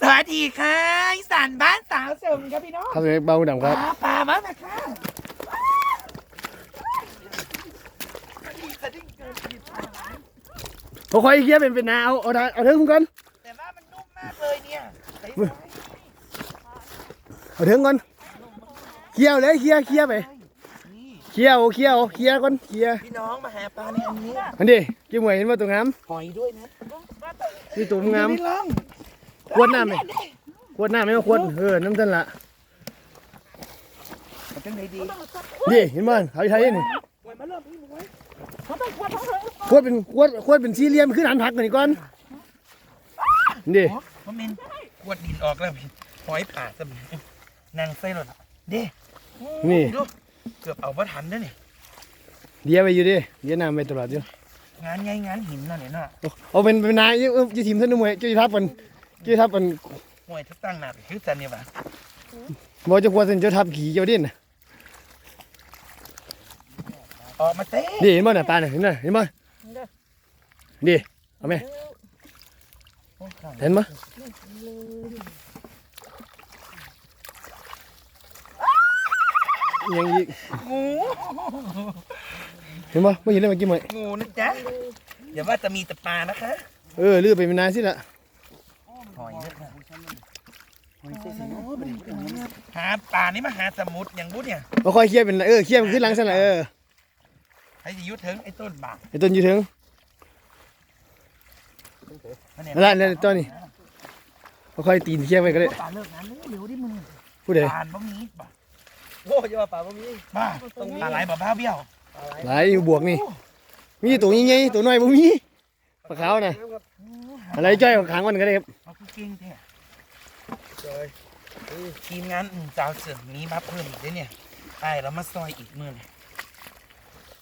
สวัสดีค่ะอีสานบ้านสาวเสริมครับพี่น้องครับเบาดังปครัลาบปลามาแล้วค่ะเขาคอยเคี้ยเป็นเป็นนาเอาเอาทางเอาเถิงคุณก่อนแต่ว่ามันนุ่มมากเลยเนี่ยใส่เอาเถิงก่อนเคี้ยวเลยเคี้ยวเคี้ยวไปนี่เคี้ยวเคี้ยวเคี้ยวก่อนเคี้ยวพี่น้องมาหาปลาในอันนี้อันนี้กี่หมวยเห็นว่าตัวงามหอยด้วยนะนี่ตัวงาม ไม่ล่อง ขวดน้ำไหมขวดน้ำไหมขวดเออน้ำตันละมันจังไหนดีนี่เห็นมั้ยเขาไทยนี่หอยมาเริ่มพี่มึงไว้ขวดเป็นขวดขวดเป็นสี่เหลี่ยมขึ้นหันผักหน่อยก่อนนี่โอ้เพราะเมนกวดดินออกแล้วพี่หอยผ่าซะมีนางไส้หลดเด้นี่ดูเกือบเอาพระทันแล้วนี่เดียวไปอยู่ดิเดียวน้ำไปตลอดอยู่งานไงงานหินนั่นเนี่ยน่ะเอาเป็นเป็นนายยี่ยี่ทีมท่านมวยยี่ทับกัน ยี่ทับกันห่วยถ้าตั้งหนาไปคือจันเนี่ยป่ะบอกจะควรเส้นเจ้าทับขี่เจ้าดิ้นน่ะออกมาเต้นี่เห็นมั้ยน่ะปลาน่ะเห็นมั้ยเห็นมั้ยนี่เอาไหมโอ้ข้างเห็นมั้ยยังอีกงูเห็นมั้ยไม่เห็นเลยเมื่อกี้มั้ยงูนะจ๊ะอย่าว่าจะมีแต่ปลานะคะ เออ ลือไปเป็นนายสิละ หอยหาปลานี่มาหาสมุทรอย่างบุญเนี่ยมาคอยเคลียร์เป็นเออเคลียร์ขึ้นหลังสิละเออให้สิยุทธถึงไอ้ต้นบากไอ้ต้นอยู่ถึงนั่นเนี่ยนั่นแหละนั่นตัวนี้มาคอยตีนเคลียร์ไปก็ได้ปลาเลิกงานเร็วๆดิมึงผู้ใดปลาบ่มีบ่โอ้ยอย่ามาป่าบ่มีบ้าปลาไหลบ่พ้าเบี้ยวหลายอยู่บวกนี่ มีตัวใหญ่ๆตัวน้อยบ่มีปลาขาวน่ะ อะไรจ้อยของขังมันก็ได้ครับเขาคือเก่งแท้ทีมงานอืมสาวเสือมีมาเพิ่มอีกเด้อเนี่ยไอ้เรามาซอยอีกมื้อนี่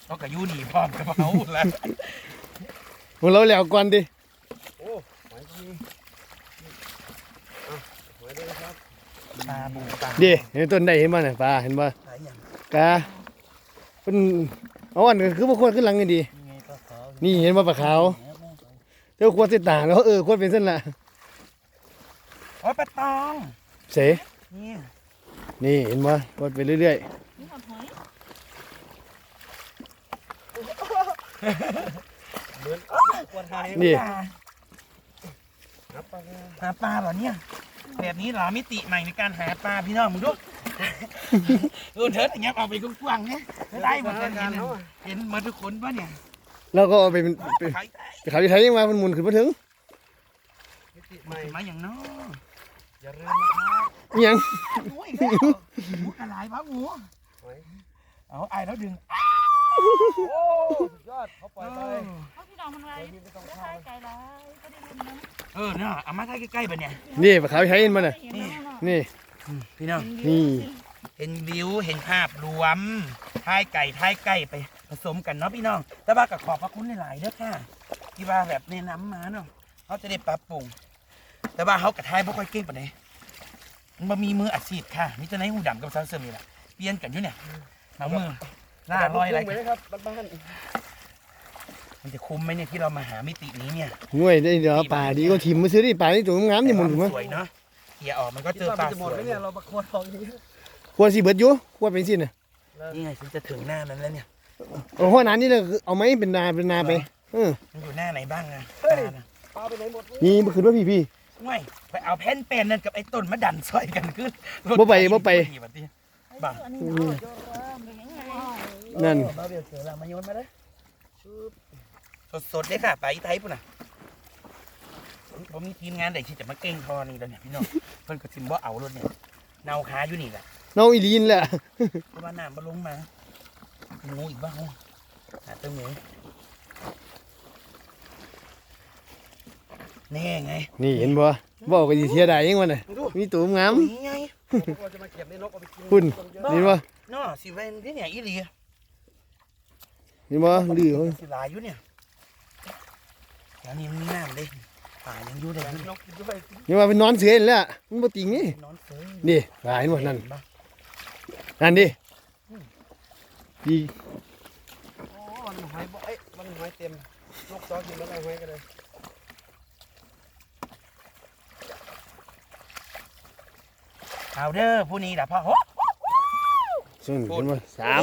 เอากระยูหนีพร้อมกระเป๋าแล้วพวกเราแล้วก่อนดิโอ้หอยก็มีอะหอยด้วยนะครับปลาบูปลาดิเห็นต้นได้เห็นมั้ยน่ะปลาเห็นบ่หลายอย่างกาเป็นเอาอันก็คือบ่ควรขึ้นหลังนี่ดี ยังไงปลาขาวนี่เห็นว่าปลาขาว เจ้าควรเส้นต่างแล้วเออควรเป็นเส้นละโอ้ยปลาตองเสนี่นี่เห็นว่าควรไปเรื่อยเหมือนกวนไทยๆนี่นับปลาแหาปลาเหรอเนี่ย แบบนี้เหรอมิติใหม่ในการหาปลาพี่น้องมึงดูเออเถิดอย่างเงี้ยเอาไปกว้างๆเนี่ยได้หมดเลยเห็นเห็นหมาทุกคนป่ะเนี่ย แล้วก็เอาไปเป็นไปขายได้ไปขายที่ไทยยังมามันหมุนขึ้นมาถึงมิติใหม่มาอย่างน้ออย่าลืมนะครับอิหยังหมูอีกแล้วหมูกระไรบ้าหมูหอยเอาไอ้แล้วดึงโอ้สุดยอดเขาปล่อยไปเอาพี่น้องมันไว้เดี๋ยวขายไก่ละก็ได้ยินนะเออเนาะเอามาใกล้ๆไปเนี่ยนี่ไปขายที่ไทยมันน่ะเห็นแล้วเนาะนี่พี่น้องนี่เห็นวิวเห็นภาพรวมท้ายไก่ท้ายไก่ไป ผสมกันเนาะพี่น้อง แต่ว่ากับขอบพระคุณหลายๆเด้อค่ะที่ว่าแบบแนะนำมาเนาะเขาจะได้ปรับปรุง แต่ว่าเขากับท้ายบ่ค่อยเก่งปานใดมันบ่มีมืออาชีพค่ะมีแต่ในหูดำกับซาวเสริมนี่แหละเปลี่ยนกันอยู่เนี่ยเอามือล่าลอยอะไรไหมกันครับบ้านมันจะคุ้มไหมเนี่ยที่เรามาหามิตินี้เนี่ยง่วยได้เดี๋ยวป่าดีก็ทิมมาซื้อดิป่านี่ตัวงามนี่หมุนถูกไหมสวยเนาะเขี่ยออกมันก็ๆเจอปลาจะสหมดวยไหมเนี่ยเรามาควรทองอย่างนี้ควรสิเบิดอยู่ควรเป็นสิน่ะนี่ไงฉันจะถึงหน้านั้นแล้วเนี่ย เอาหัวหนั้นนี่เลยคือเอาไม้เป็นนาเป็นนาไปเออมันอยู่หน้าไหนบ้างอะตาน่ะปลาไปไหนหมดนี่มันคือว่าพี่พี่ ไม่ไปเอาแผ่นแปนนั่นกับไอ้ต้นมาดันซอยกันขึ้นรถบ่ไปบ่ไป บัดนี้บ้าอันนี้เนาะเป็นยังไงนั่น บ้าเบี้ยวเสือละมาโยนมาเลยสดๆเลยค่ะไปไทยปุ่นน่ะผมมีทีมงานไหนที่จะมาเก่งทอนี่แล้วเนี่ยพี่น้องเพิ่นก็ทิมบ่เอารถเนี่ยเนาขาอยู่นี่แหละน้องอีลีนแหละเพราะว่าน้ำมาลงมา งูอีกบ้างหาตัวหมูแน่ไงนี่เห็นบ่บอกกันสิเทียดายยังวะน่ะมีตัวงามนี่ไงเราจะมาเก็บในนกเอาไปกินคุณนี่บ่เนาะสิเวนที่เนี่ยอีหลีนี่บ่ดื้อเขาสิหลายอยู่เนี่ยแล้วนี่มันมีน้ำเลยป่ายังอยู่เลยนกกินด้วยนี่ว่าเป็นนอนเสือนี่แหละมันบ่ติงนี่นอนเสือนี่ป่าเห็นบ่นั่นเห็ปะนั่นดิ ดีโอ้มันหอยบ่เอ้ยมันหอยเต็มนกจอกินมันได้หอยกันเลยเอาเด้อผู้นี้ล่ะพ่อโหซึ่งเห็นบ่สาม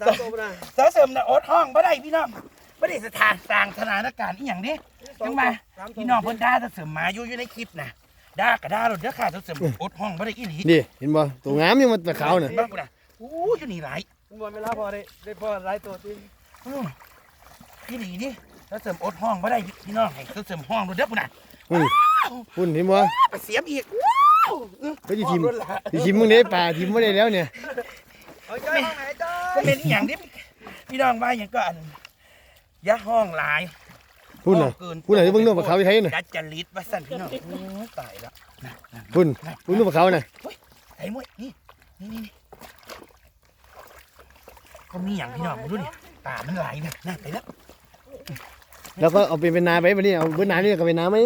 สามตัวนะสาวเสริมน่ะอดห้องบ่ได้พี่น้องบ่ได้สถานสร้างสถานการณ์อีหยังดิจังมาพี่น้องเพิ่นด่าสาวเสริมมาอยู่อยู่ในคลิปน่ะด่าก็ด่าโลดเด้อค่ะสาวเสริมอดห้องบ่ได้อีหลีนี่เห็นบ่ตัวงามยังมันปลาขาวน่ะเห็นบ่กูน่ะอู้อยู่นี่หลาย หมดเวลาพอได้ได้พอหลายตัวจริงอือพี่หลีดิสาวเสริมอดห้องบ่ได้พี่น้องให้สาวเสริมห้องโลดเด้อกูน่ะคุณเห็นบ่ไปเสียมอีกเขาจะทิมห้องโลดละสิทิมมึงได้ปลาทิมบ่ได้แล้วเนี่ยเอาจ้อยห้องไหนจ้อยก็เป็นอหย่างที่พี่น้องว่าอย่างก็อันยะห้องหลายพุ่นน่ะห้องเกิพุ่นน่ะที่เบิ่งนู่นปลาขาวที่ไทยน่ะดัดจริตว่าสั่นพี่น้องโอ้ยตายแล้วนะนะพุ่นพุ่นนู่นปลาขาวน่ะไอ้มวยนี่นี่นี่นี่ ก็มีอย่างพี่น้องมาดูนี่ป่ามันไหลนะนะไปแล้ว แล้วก็เอาไปเป็นนาไปบัดนี้เอาเบิ่นานี่ก็เป็นนาไหม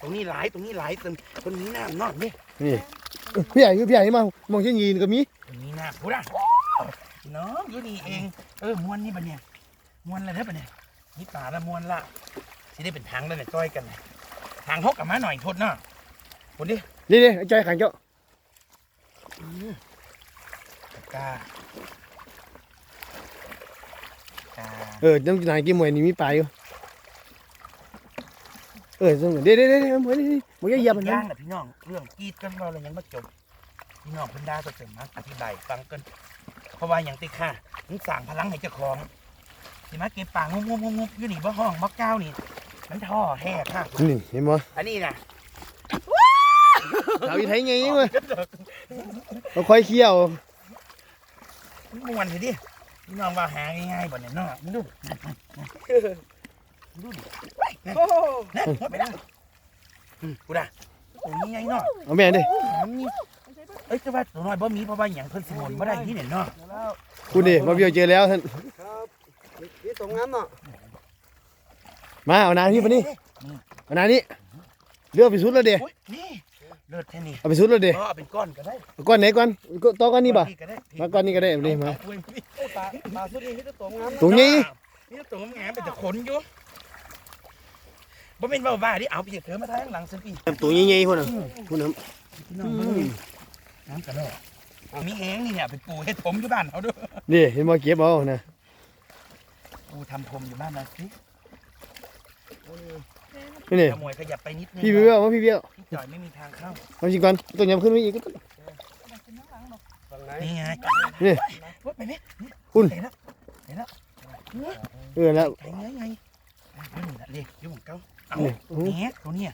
ตรงนี้ไหลตรงนี้ไหลตรงตรงนี้น้ำนอกนี่นี่พี่ใหญ่พี่ใหญ่มามองเช่นยีนก็มีตรงนี้น้ำพูดอะพี่น้องอยู่นี่เอง เออมวนนี่ปะเนี่ยมวนอะไรเด้อปะเนี่ยนี่ป่าละมวนละที่ได้เป็นทางแล้วเนี่ยจ้อยกันนะทางหกกับมาหน่อยทดเนาะคนดินี่นี่ใจขังเจ้ากา กาเออน้ำนายกินหมวยนี่มีปลาอยู่เออซึ่งเดี๋ยวเดี๋ยวเดี๋ยวหมวยนี่หมวยเหยียบมันย่านะงนะพี่น้องเรื่องกรีดกันเราเลยยังไม่จบพี่น้องเพิ่นดาตัวเสริมมาอธิบายฟังกันเพราะว่าอย่างติค่ะมันสั่งพลังให้เจ้าของสิมาเก็บป่างงงงงอยู่นี่บ่ห้องบ่ก้าวนี่มันท่อแท้ค่ะนี่เห็นบ่อันนี้นะขาวอีไทยไงวะเราค่อยเคี่ยวมันม่วนสิดิ พี่น้องว่าหาง่ายๆบ่เนี่ยเนาะมันดูมันดูดิโอ้โหนั่นหมดไปแล้วอืมกูด่าตรงนี้ไงเนาะเอาแม่ดิน้ำนี่เอ้ยแต่ว่าตัวน้อยบ่มีเพราะว่าอย่างเพิ่นสิหมนบ่ได้ที่เนี่ยเนาะมาแล้วคุณดิมาเบี้ยวเจอแล้วท่านครับนี่นี่ตรงนั้นเนาะมาเอานานี่ปะนี่เอานานี่เลือกไปสุดแล้วเด้โอ้ยนี่ เลิศแค่นี้เอาไปสุดแล้วเด้ก็เอาเป็นก้อนก็ได้เอาก้อนไหนก่อนก็ต่อก้อนนี้ป่ะก็ได้มาก้อนนี้ก็ได้เอานี่มาเอเว้ยโอ้ปลาปลาสุดนี้นี่ก็ตรงนั้นตรงนี้นี่ตรงงามเป็นแต่ขนอยู่บ่เป็นเบาบ้าดิเอาไปเถอะมาทางหลังสิพี่ตัวใหญ่ๆคนน่ะคุณน้พี่น้องเบิ่งนี่น้ำกระโดดมีแห้งนี่เนี่ยเป็นปูเฮ็ดผมอยู่บ้านเขาด้วยำนี่เห็นบ่เก็บเอานะปูทำผมอยู่บ้านเราสิ นี่นี่ขโมยขยับไปนิดนึงพี่เบี้ยวมาพี่เบี้ยวพี่จ่อยไม่มีทางเข้ามาจริงก่อนตัวยำขึ้นมาอีกฝั่งไหนนี่ไงนี่พูดไปไหมคุณเห็นแล้วเห็นแล้วเออแล้วไงไงไงนี่แหละเด็กยุ่งเก้าเอานี่โอ้โหเนี้ยตัวเนี้ย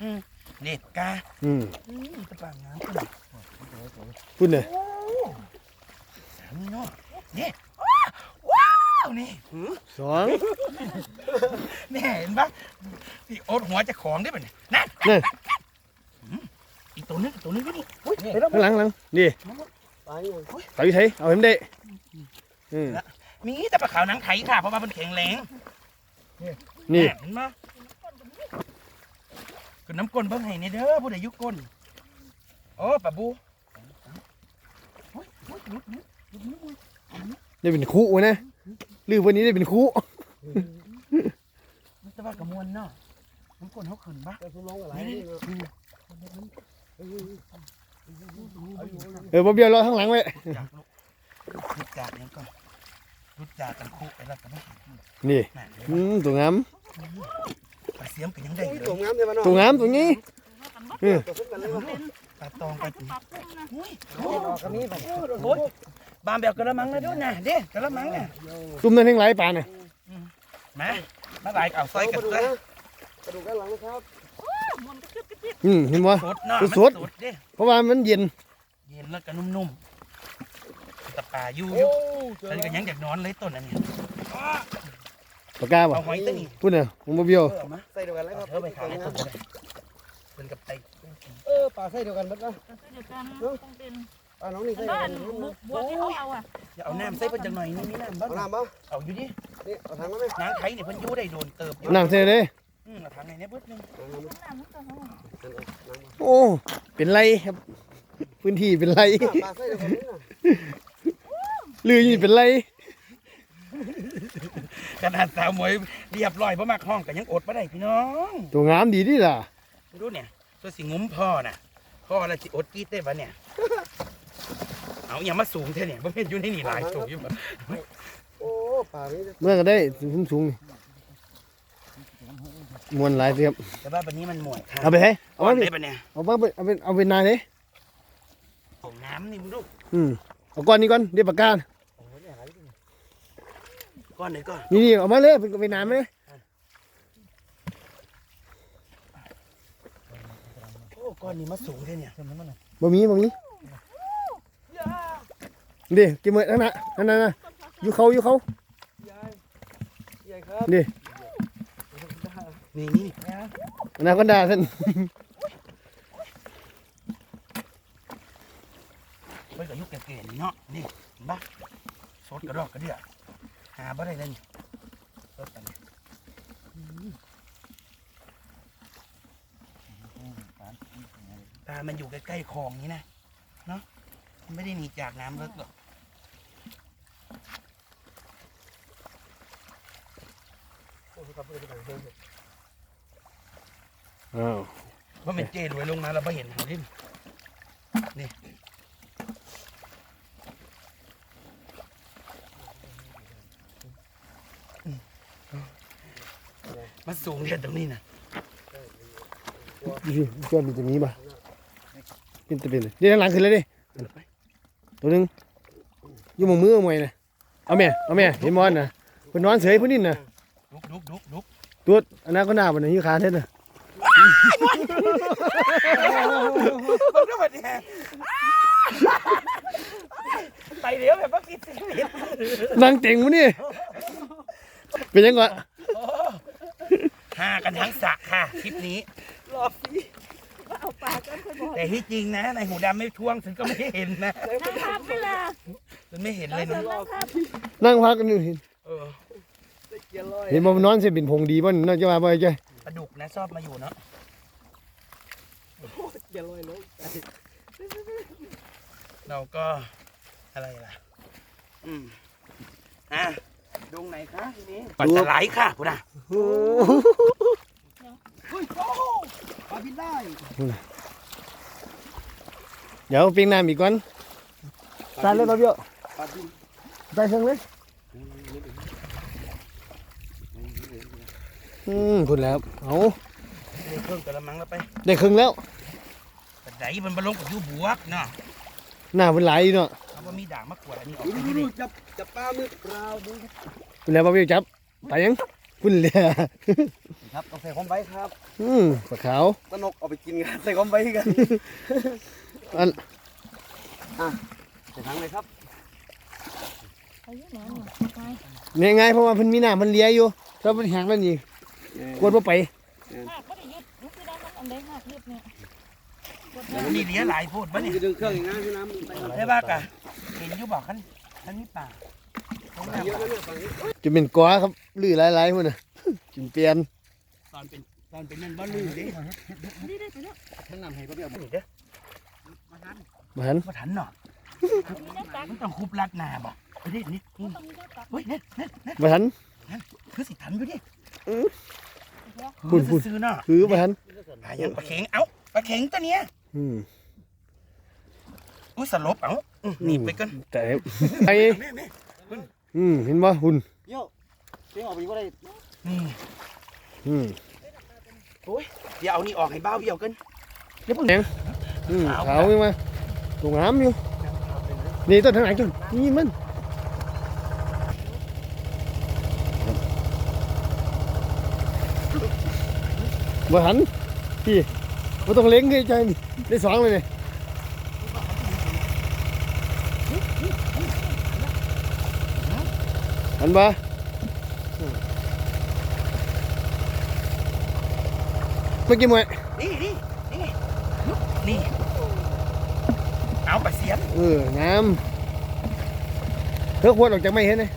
อืมเด็กกาอืมอืมตะปางน้ำขึ้นคุณเนี่ยโอ้นี่เนาะนี่ว้าว นี่สองนี่เห็นปะพี่โอ๊ตหัวจะของได้ป่ะเนี่ยนั่นนี่อีกตัวนึงอีกตัวนึงก็นี่อุ้ยเห็นแล้วข้างหลังข้างหลังนี่ปลาอย่างสาวอีไทยเอาเห็นได้อืมมีแต่ปลาขาวหนังไทยค่ะเพราะว่ามันแข็งแรงนี่เห็นปะคือน้ำก้นเบิ่งให้เนี่ยเด้อผู้ใดอยุก้นโอ้ปลาบูโอ้ยโอ้ยหลุดหลุดหลุดหลุดหลุดได้เป็นคู่นะ ลือวันนี้ได้เป็นคู่มันจะว่ากระมวลเนาะน้ำก้นเขาขึ้นปะจะสุลงอะไรนี่เนาะเออมาเบี้ยวรอข้างหลังไว้จากลูกหลุดจากยังก่อนหลุดจากกันคุไปแล้วกันไม่นี่น่ะเห็นอืปะมตัวงามปลาเสียมกันยังได้โอ้อยยู่ตรงเลยนั้นเลยมาเนาะตัวงามตัวนี้ตัวสุดกันเลยมาปลาตองปลาปรับปรุงนะอุ้ยโอ้ยกันนี้ไปโอ้ย บามแบบกระมังนะด้วยนะเด้กระมังน่ะตุ้มนั่นแห่งหลายปลาน่ะมามาหลายเอาซอยกันกระดูกซะนะกระดูกด้านหลังนะครับมันกระชิบกระชิบอืมเห็นบ่สดเนาะสดมันเด้เพราะว่ามันเย็น เย็นแล้วก็นุ่มๆตะปาอยู่อโอ้ยู่เจออันแล้นี้วก็ยังจากนอนเลยต้นอันนี้ปากกาบ่เอาหอยตัวนี้พูดน่ะผมมาเบี้ยวเออมาใส่เดียวกันแล้วครับเธอไปขายในต้นเลยเป็นกับไตเออปลาใส่เดียวกันหมดนะกระชิบเดียวกันต้องเป็น ปลาน้องนี่ใส่บ้าเดียนวกันบุกบวกที่เขาเอาอะอย่าเอาน้ำใส่เพิ่นจังหน่อยนี่มีน้ำบ้างเอาน้ำปะเอาอยู่ดินี่เอาถังมาไหมนางไทยเนี่ยเพิ่นอยู่ได้โดนเติบอยู่น้ำเท่เลยอืมเอาทางไหนเนี่ยเบิดหนึงเอาน้ำมาน้ำมันก็เขาโอ้เป็นไรครับ พื้นที่เป็นไรปลาใส่เดียวกันนี่นะลืออยู่เป็นไรขนาดสาวหมวยเรียบร้อยบ่มักห้องก็ยังอดบ่ได้พี่น้อง ตัวงามดีดิล่ะดูเนี่ยตัวสิงุ้มพ่อน่ะพ่ออะไรจิอดกรีดได้ปะเนี่ย เอาอย่ามาสูงเท่เนี่ยเพราะเป็นอยู่ในนี่หลายสูงอยู่บ่โอ้ป่านี้เมื่อก็ได้สูงสูงๆนี่มวนหลายสิครับแต่ว่าวันนี้มันหมวดค่ะเอาไปให้เอาก้อนไปได้ปะเนี่ยเอาไปเอาไปเอาไปนานเลยของน้ำนี่มึงดูอืมเอาก้อนนี้ก่อนเดี๋ยวปากกาก้อนไหนก้อนนี่นี่เอามาเลยเป็นไปนานไหมโอ้ก้อนนี้มาสูงเท่เนี่ยบ่มีบ่มีเดี๋ยวกินมื้อนั่นน่ะนั่นน่ะน่ะอยู่เขาอยู่เขายายยายครับนี่นี่นี่อนาคอนดาท่านเฮ้ยกับยุคแก่ๆนี่เนาะนี่เห็นปะสดกระดอกกระเดื่อหาบ่ได้เลยนี่สดกันเนี่ยตามันอยู่ใกล้ๆคลองนี้นะเนาะมันไม่ได้หนีจากน้ำลึกหรอก อ้าวเพราะมันเจรวยลงมาเราไม่เห็นเขาดินี่มันสูงเรียนตรงนี้นะดูสิจอดอยู่ตรงนี้ป่ะเป็นตะเป็นเลยเดี๋ยวหลังขึ้นเลยดิตัวหนึงอยู่หมองมือเอามวยน่ะเอาแม่เอาแม่เห็นมอนน่ะเพิ่นนอนเฉยเพิ่นนี่น่ะลุกลุกลุก ลุกตัวอนาคอนดาบ่น่ะอยู่ขาเท่าน่ะมันก็แบบนี้ไปเดี๋ยวแบบว่าคิดสินั่งเต็งมื้อนี่เป็นยังไงหากันทั้งสระค่ะคลิปนี้เอาปากกันคนบอกแต่ที่จริงนะในหูดำไม่ท่วงฉันก็ไม่เห็นนะนั่งภาพไม่ละฉันไม่เห็นเลยนั่นะงภาพนั่งพักกันอยู่เห็น เออได้เกียร์ลอยเห็นบ่มันนอนสิเป็นพงดีบ่น่าจะว่าบ่ไอ้จ้อยปลาดุกนะชอบมาอยู่เนาะเกียร์ลอยลงเราก็อะไรล่ะ อืมอะดงไหนคะทีนี้ปัตตะไลค่ะพุทธะโอ้เฮ้ยโอ้ปลาบินได้เดี๋ยวเปียงน้ำอีกก่อนตายเลยบ่เบี้ยวปลาบินตายเชิงเลย อืมพุ่นแล้วเอาเดี๋ยวเพิ่มกระมังแล้วไปได้ครึ่งแล้วปัดไดมันบรรลงกับยูบวกเนาะหน้าเพิ่นไหลายอยู่เนาะเอาว่ามีด่างมากกว่าอันนี้ออกดูไปดูดิดูจับจับปลามือเปล่าดูพุ่นแล้วบ่เบี้ยวจับไปยังพุ่นเลยครับเอาใส่คอมไว้ครับอืมปลาขาวตนกเอาไปกินกันใส่คอมไว้กันอันใส่ถังเลยครับอายุน้อยไงนี่ไงเพราะว่าเพิ่นมีน้ำมันเลียอยู่ถ้าเพิ่นแห้งแล้วนี่ กวดบ่ไปหักก็ได้ยึดลูกที่ได้มันอันใดหักยึดเนี่ยนี่เลี้ยหลายโพดปะเนี่ยจะดึงเครื่องอย่างนั้นคือน้ำไปได้บ้ากะเห็นอยูบอกขันขันนี่ป่าตรงนั้นเยอะแล้วเนี่ยฝั่งนี้จะเป็นกอครับลื้อหลายๆพุ่นน่ะจินเปลี่ยนตอนเป็นตอนเป็นนั่นบ้าลือเด้นี่ได้ไปแล้วทั้งน้ำให้ก็เบี้ยวนี่เด้อบ่ทันมาทันหน่อยมีหน้าตักมันต้องคุบรัดหนาบ่เฮ้ยนี่นี่ต้องมีหน้าตักเฮ้ยเนี่ยเนี่ยบ่ทันคือสิทันอยู่ดิ พูดพูดซื้อเนาะคือบ่ทันหายังปลาเข็งเอ้าปลาเข็งตัวเนี้ยอืมอุ้ยสลบเอ้าอื้อหนีบไปกันแต่ไปแม่แม่อืมเห็นบ่หุ่นเบี้ยวเบี้ยวออกไปก็ได้นี่อืมเดี๋ยวเอานี่ออกให้บ้าวเบี้ยวกันแดงอืมขาวยังมาตรงงามอยู่นี่ต้นทางไหนต้นนี่มัน บ่หันพี่บ่ต้องเล็งให้ใจนี่ได้สองเลยนี่หันบ่เมื่อกี้มวยนี่นี่นี่นี่เอาปลาเสียนเอองามเธอควรออกจากไม่เห็นเลย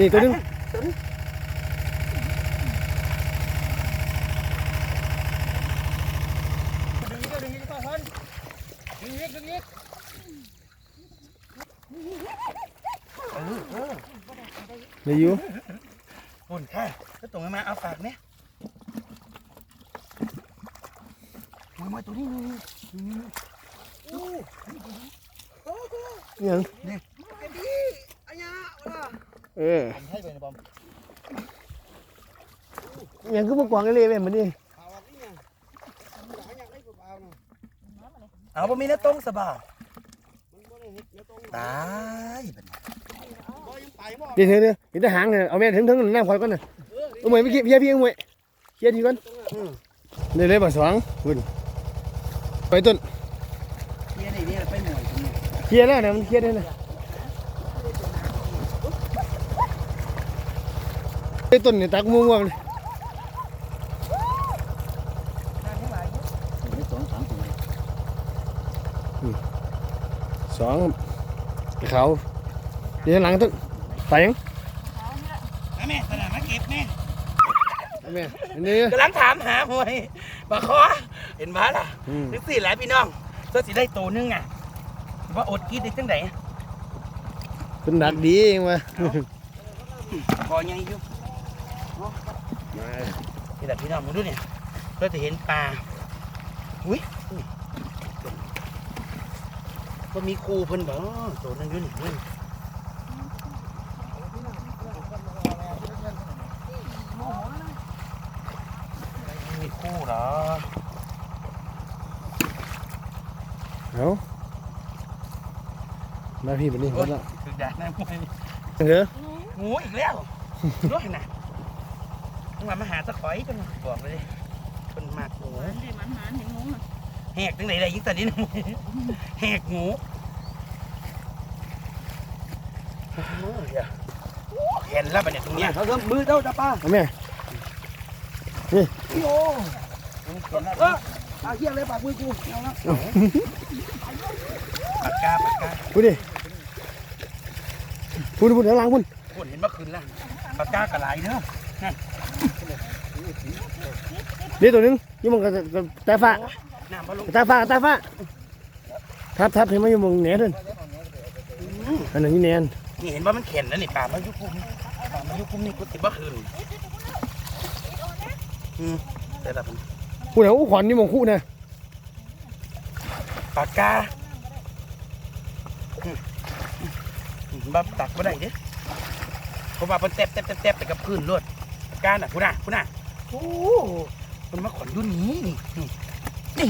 นี่ตัวหนึงเออเออเลยอยู่ปุ่นค่ะก็ตรงมาเอาฝากเนี่ยมามาตัวนี้นี่นี่นี่ อิหยัง ไอ้ดีอันยาวะ เออ ผมให้ไปนะบอม อิห ยังคือบ่กวางไอ้เล่แม่นบัดนี้เอาอันนี้เนี่ยมันอยากให้อยากได้กูเอาเนาะเอาบ่มีน้าตรงสบายมันบ่ได้เฮ็ดเดี๋ยวต้องตายบัดนี้บ่ยังไปบ่เดี๋ยวเดี๋ยวเดี๋ยวเห็นแต่หางเนี่ยเอาแม่ถึงถึงน้ำข่อยก่อนน่ะเออเอาหมวยไปเคลียร์เคลียร์พี่เอาหมวยเคลียร์ทีก่อนเลยเลยบ่สองคุณไปต้นเฮียนี่นี่ไปหน่อยตรงนี้เคลียร์แล้วนะมันเคลียร์ได้นะไปต้นนี่ตักม่วงๆเลย น้ำไม่ไหวอยู่สองสามตัว สองเขาเดี๋ยวหลังต้นไปยังมาแม่ตลาดมาเก็บแม่แม่อันนี้กำลังถามหาหวยบาคอเห็นบ้าล่ะอืมนึกสิแหล้วพี่น้องก็สิได้ตัวหนึงอะว่าอดกินได้จังไดเป็นดักดีเองวะพอยังอยู่นี่แหละพี่น้องมาดูเนี่ยเราจะเห็นปลาอุ้ยอุ้ย ก็มีครูเพิ่นบอกตัวหนึงอยู่นี่เว้ยมีครูเหรอเอามาพี่แบบนี้โอ้ยแล้วถึกแดดนะมวยเด้องูอีกแล้วด้วยนะต้องมามาหาตะขอยจังบอกเลยดิคนมากงูเดี๋ยวมันหาเห็นงูน่ะ แหกตั้งไหนได้ยิ่งแต่นี้นะแหกงูโอ้โหเดี๋ยวเห็นแล้วปะเนี่ยตรงเนี้ยเขาเริ่มมือเจ้าจ้าป้าเอาแม่โอ้เอออาเฮียเลยปากมือกูเอาละปากกาปากกาพูดดิพูดพูดข้างหลังพูดคนเห็นเมื่อคืนแล้วปากกากระไรเด้อเดี๋ยวตัวหนึงอยี่หมองกับกับตาฟ้าน้ำมาลง ตาฟ้าตาฟ้าทับทับเห็นไหมอยี่หมองแหนเด้ออันนั้นนี่แหนนนี่เห็นว่ามันเข็นแล้วนี่ป่ามายุคุมป่ามายุคุมนี่กูติดเมื่อคืนอืมแต่ละคนพูดเอาอู้ขวัญนี่หมองคู่นะปากกาอืมอืมบับตักมาได้เด้เพราะว่ามันแตบแตบแตบแตบไปกับพื้นรวดปากกาน่ะพูน่ะพูน่ะโอ้มันมาขอนยุ่นนี้นี่นี่นี่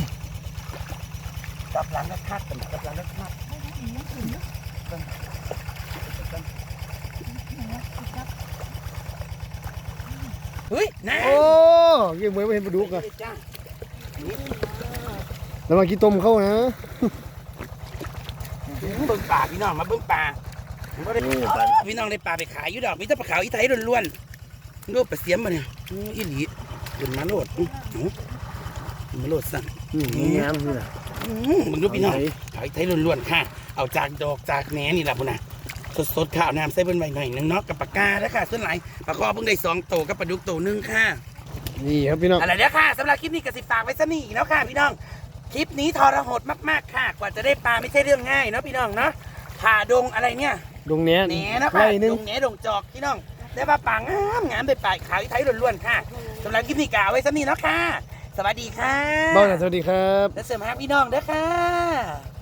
กับหลังก็คาดกันกับหลังก็คาดเฮ้ยนะโอ้ยงมวยไม่เห็นปลาดุกอะจ้าแล้วมากี่ต้มเข้านะเบิ่งป่าพี่น้องมาเบิ่งป่าผมก็ได้พี่น้องได้ป่าไปขายอยู่ดอกมีแต่ปลาขาวอีไทยล้วนๆรูปปลาเสียมมาเนี่ยอื้ออีหลีเดินมาโลดอื้อหือมาโลดสั่งอืมงามนี่นะอื้อ มึงดูพี่น้องขาวอีไทยล้วนๆค่ะ เอาจากดอกจากแหนนี่ล่ะพุ่นน่ะสดๆข้าวน้ำใส่เบิ่นไว้หน่อยหนึงเนาะกับปากกาแล้วค่ะส่วนหลายปลาคอเพิ่งได้สองโตวกับปลาดุกโตวหนึงค่ะ นี่ครับพี่น้องอะไรเด้อค่ะสำหรับคลิปนี้กสิฝากไว้ซะนี่แล้วค่ะพี่น้องคลิปนี้ทรหดมากๆค่ะ กว่าจะได้ปลาไม่ใช่เรื่องง่ายเนาะพี่น้องเนาะผ่าดงอะไรเนี่ยดงแหนแหนนะค่ะไล่หนึงดงแหนดงจอกพี่น้องได้ปลาป่างามงามไปปลายขาวอีไทยล้วนๆค่ะสำหรับคลิปนี้กล่าวไว้ซะนี่เนาะค่ะ สวัสดีค่ะเบ้าหน่อยสวัสดีครับ และเสริมฮักพี่น้องเด้อค่ะ